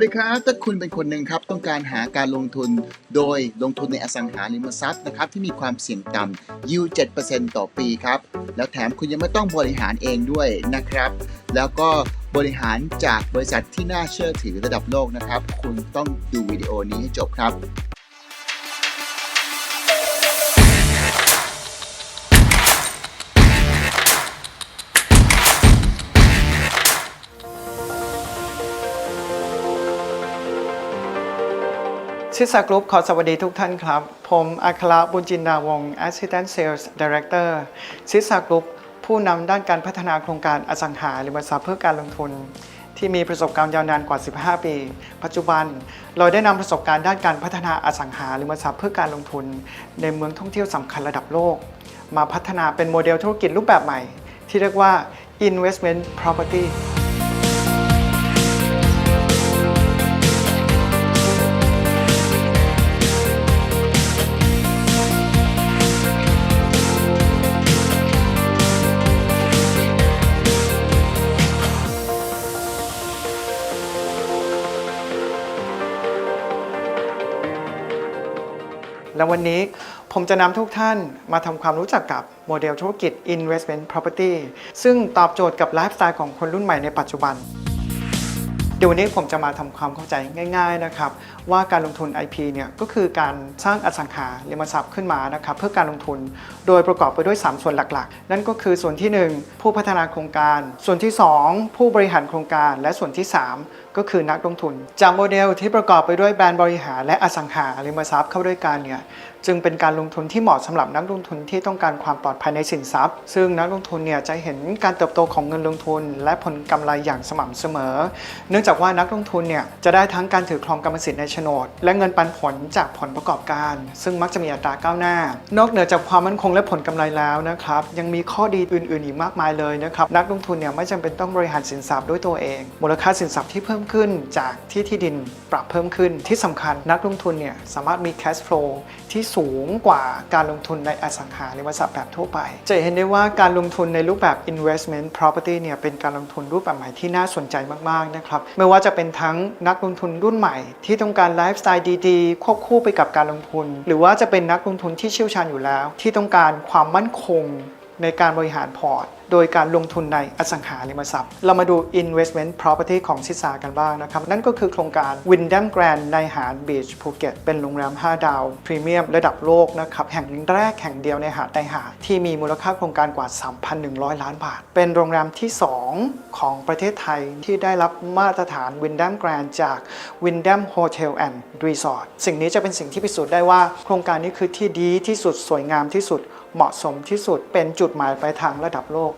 สวัสดีครับถ้าคุณเป็นคนหนึ่งครับต้องการหาการลงทุนโดยลงทุนในอสังหาริมทรัพย์นะครับที่มีความเสี่ยงต่ำยิว7%ต่อปีครับ แล้วแถมคุณยังไม่ต้องบริหารเองด้วยนะครับ แล้วก็บริหารจากบริษัทที่น่าเชื่อถือระดับโลกนะครับ คุณต้องดูวิดีโอนี้ให้จบครับ ชิสากรุ๊ปขอสวัสดีทุกท่านครับ ผมอัครบุญจินดาวงศ์ Assistant Sales Director ชิสากรุ๊ปผู้นำด้านการพัฒนาโครงการอสังหาริมทรัพย์เพื่อการลงทุน ที่มีประสบการณ์ยาวนานกว่า 15 ปี ปัจจุบันเราได้นำประสบการณ์ด้านการพัฒนาอสังหาริมทรัพย์เพื่อการลงทุน ในเมืองท่องเที่ยวสำคัญระดับโลก มาพัฒนาเป็นโมเดลธุรกิจรูปแบบใหม่ ที่เรียกว่า Investment Property และวันนี้ผมจะนำทุกท่านมาทำความรู้จักกับโมเดลธุรกิจ Investment Property ซึ่งตอบโจทย์กับไลฟ์สไตล์ของคนรุ่นใหม่ในปัจจุบัน เดี๋ยววันนี้ผมจะมาทำความเข้าใจง่ายๆนะครับว่าการลงทุน IP เนี่ยก็คือการสร้างอสังหาริมทรัพย์ขึ้นมานะครับเพื่อการลงทุนโดยประกอบไปด้วย 3 ส่วนหลักๆ นั่นก็คือส่วนที่ 1 ผู้พัฒนาโครงการ ส่วนที่ 2 ผู้บริหารโครงการ และส่วนที่ 3 ก็คือนักลงทุน จากโมเดลที่ประกอบไปด้วยแบรนด์บริหารและอสังหาริมทรัพย์เข้าด้วยกันเนี่ยจึงเป็นการลงทุนที่เหมาะสำหรับนักลงทุนที่ต้องการความปลอดภัยในสินทรัพย์ ซึ่งนักลงทุนเนี่ยจะเห็นการเติบโตของเงินลงทุน และผลกำไรอย่างสม่ำเสมอ เนื่องจากว่านักลงทุนเนี่ยจะได้ทั้งการถือครองกรรมสิทธิ์ในโฉนด และเงินปันผลจากผลประกอบการ ซึ่งมักจะมีอัตราก้าวหน้า นอกเหนือจากความมั่นคงและผลกำไรแล้วนะครับยังมีข้อดีอื่น ๆ อีกมากมายเลยนะครับนักลงทุนเนี่ยไม่จำเป็นต้องบริหารสินทรัพย์ด้วยตัวเอง มูลค่าสินทรัพย์ที่เพิ่มขึ้นจากที่ที่ดินปรับเพิ่มขึ้นที่สำคัญนักลงทุนเนี่ยสามารถมี cash flow ที่สูงกว่าการลงทุนในอสังหาริมทรัพย์แบบทั่วไป จะเห็นได้ว่าการลงทุนในรูปแบบ investment property เนี่ยเป็นการลงทุนรูปแบบใหม่ที่น่าสนใจมากๆนะครับไม่ว่าจะเป็นทั้งนักลงทุนรุ่นใหม่ ที่ต้องการไลฟ์สไตล์ดีๆ ควบคู่ไปกับการลงทุน หรือว่าจะเป็นนักลงทุนที่เชี่ยวชาญอยู่แล้ว ที่ต้องการความมั่นคง ในการบริหารพอร์ต โดยการลงทุนในอสังหาริมทรัพย์ เรามาดู investment property ของชิสากันบ้างนะครับ นั่นก็คือโครงการ Windham Grand ในหาดบีชภูเก็ตเป็นโรงแรม 5 ดาว พรีเมียมระดับโลกนะครับ แห่งแรกแห่งเดียวในหาดในหาดที่มีมูลค่าโครงการกว่า 3,100 ล้านบาท เป็นโรงแรมที่ 2 ของประเทศไทยที่ได้รับมาตรฐาน Windham Grand จาก Windham Hotel and Resort สิ่งนี้จะเป็นสิ่งที่พิสูจน์ได้ว่า โครงการนี้คือที่ดีที่สุดสวยงามที่สุด เหมาะสมที่สุดเป็นจุดหมายปลายทางระดับโลก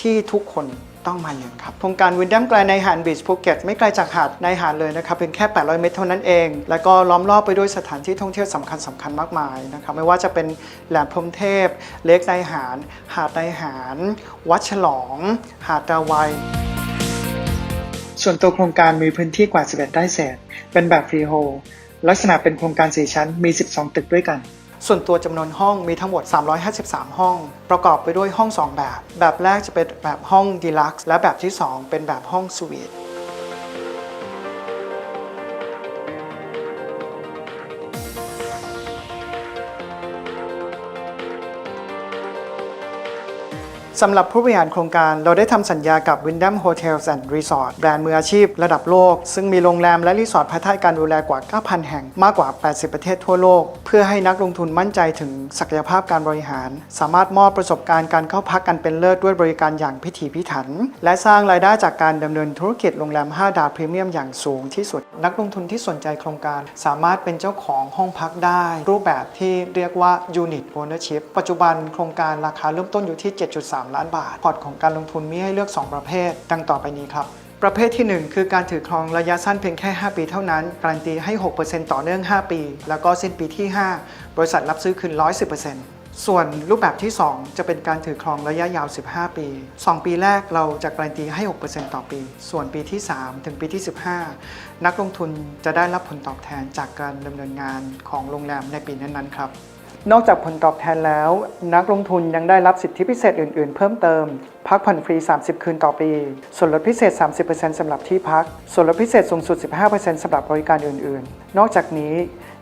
ที่ทุกคนต้องมาเยือนครับโครงการวินดัมไกลในหาดบีชภูเก็ตไม่ไกลจากหาดในหาดเลยนะครับเป็นแค่ 800 เมตรเท่านั้นเอง แล้วก็ล้อมรอบไปด้วยสถานที่ท่องเที่ยวสำคัญสำคัญมากมายนะครับไม่ว่าจะเป็นแหลมพรมเทพ เล็กในหาดหาดในหาดวัดฉลอง หาดตาวัยส่วนตัวโครงการมีพื้นที่กว่า 11 ไร่เศษ เป็นแบบฟรีโฮลลักษณะเป็นโครงการ 4 ชั้นมี 12 ตึกด้วยกัน ส่วนตัวจำนวนห้องมีทั้งหมด 353 ห้อง ประกอบไปด้วยห้อง 2 แบบ แบบแรกจะเป็นแบบห้องดีลักซ์และแบบที่ 2 เป็นแบบห้องสวีท สำหรับผู้บริหารโครงการเราได้ทำสัญญากับ Windham Hotels and Resort แบรนด์มืออาชีพระดับโลก ซึ่งมีโรงแรมและรีสอร์ทภายใต้การดูแลกว่า 9,000 แห่งมากกว่า 80 ประเทศทั่วโลก เพื่อให้นักลงทุนมั่นใจถึงศักยภาพการบริหาร สามารถมอบประสบการณ์การเข้าพักกันเป็นเลิศด้วยบริการอย่างพิถีพิถัน และสร้างรายได้จากการดำเนินธุรกิจโรงแรม 5 ดาวพรีเมียมอย่างสูงที่สุด นักลงทุนที่สนใจโครงการ สามารถเป็นเจ้าของห้องพักได้ รูปแบบที่เรียกว่า Unit Ownership ปัจจุบันโครงการราคาเริ่มต้นอยู่ที่ 7.3ล้านบาท พอร์ตของการลงทุนมีให้เลือก 2 ประเภท ดังต่อไปนี้ครับประเภทที่ 1 คือการถือครองระยะสั้นเพียงแค่ 5 ปีเท่านั้น การันตีให้ 6%ต่อเนื่อง 5 ปี แล้วก็สิ้นปีที่ 5 บริษัทรับซื้อคืน 110%ส่วนรูปแบบที่ 2 จะเป็นการถือครองระยะยาว 15 ปี 2 ปีแรกเราจะการันตีให้ 6%ต่อปี ส่วนปีที่ 3 ถึงปีที่ 15 นักลงทุนจะได้รับผลตอบแทนจากการดำเนินงานของโรงแรมในปีนั้นๆครับ นอกจากผลตอบแทนแล้ว นักลงทุนยังได้รับสิทธิพิเศษอื่น ๆ เพิ่มเติม พักผ่อนฟรี 30 คืนต่อปี ส่วนลดพิเศษ 30%สำหรับที่พัก ส่วนลดพิเศษสูงสุด 15%สำหรับบริการอื่น ๆ นอกจากนี้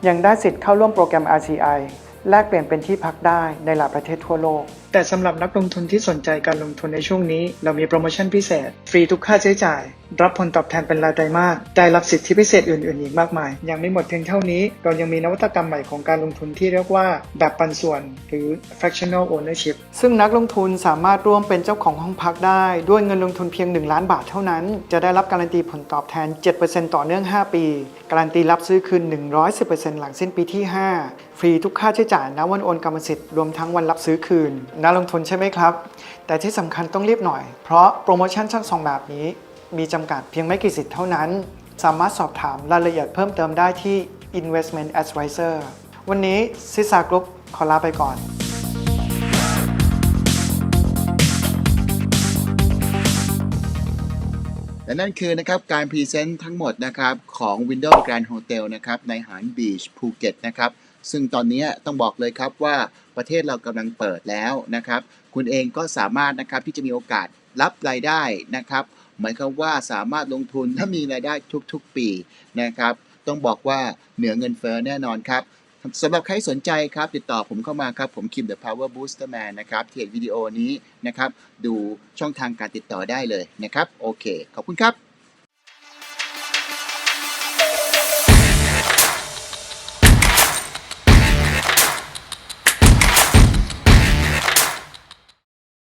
ยังได้สิทธิ์เข้าร่วมโปรแกรม RCI แลกเปลี่ยนเป็นที่พักได้ในหลายประเทศทั่วโลก แต่สำหรับนักลงทุนที่สนใจการลงทุนในช่วงนี้ เรามีโปรโมชั่นพิเศษ ฟรีทุกค่าใช้จ่าย รับผลตอบแทนเป็นรายไตรมาสได้รับสิทธิพิเศษอื่นๆอีกมากมาย ยังไม่หมดเพียงเท่านี้ เรายังมีนวัตกรรมใหม่ของการลงทุนที่เรียกว่าแบบปันส่วน หรือ fractional ownership ซึ่งนักลงทุนสามารถร่วมเป็นเจ้าของห้องพักได้ ด้วยเงินลงทุนเพียง 1 ล้านบาทเท่านั้น จะได้รับการันตีผลตอบแทน 7%ต่อเนื่อง 5 ปี การันตีรับซื้อคืน 110%หลังสิ้นปีที่ 5 ฟรีทุกค่าใช้จ่ายณวันโอนกรรมสิทธิ์รวมทั้งวันรับซื้อคืนน่าลงทุนใช่ไหมครับ แต่ที่สำคัญต้องรีบหน่อย เพราะโปรโมชั่นทั้งสองแบบนี้ มีจำกัดเพียงไม่กี่สิทธิ์เท่านั้น สามารถสอบถามรายละเอียดเพิ่มเติมได้ที่ Investment Advisor วันนี้ซิสากรุ๊ปขอลาไปก่อน และนั่นคือนะครับการพรีเซนต์ทั้งหมดนะครับของ Windows Grand Hotel นะครับในหานบีชภูเก็ตนะครับซึ่งตอนนี้ต้องบอกเลยครับว่าประเทศเรากำลังเปิดแล้วนะครับ คุณเองก็สามารถนะครับที่จะมีโอกาสรับรายได้นะครับหมายความว่าสามารถลงทุนและมีรายได้ทุกๆปีนะครับ ต้องบอกว่าเหนือเงินเฟ้อแน่นอนครับ สำหรับใครสนใจครับ ติดต่อผมเข้ามาครับ ผมคิม The Power Booster Man นะครับที่เห็นวิดีโอนี้นะครับ ดูช่องทางการติดต่อได้เลยนะครับ โอเค ขอบคุณครับ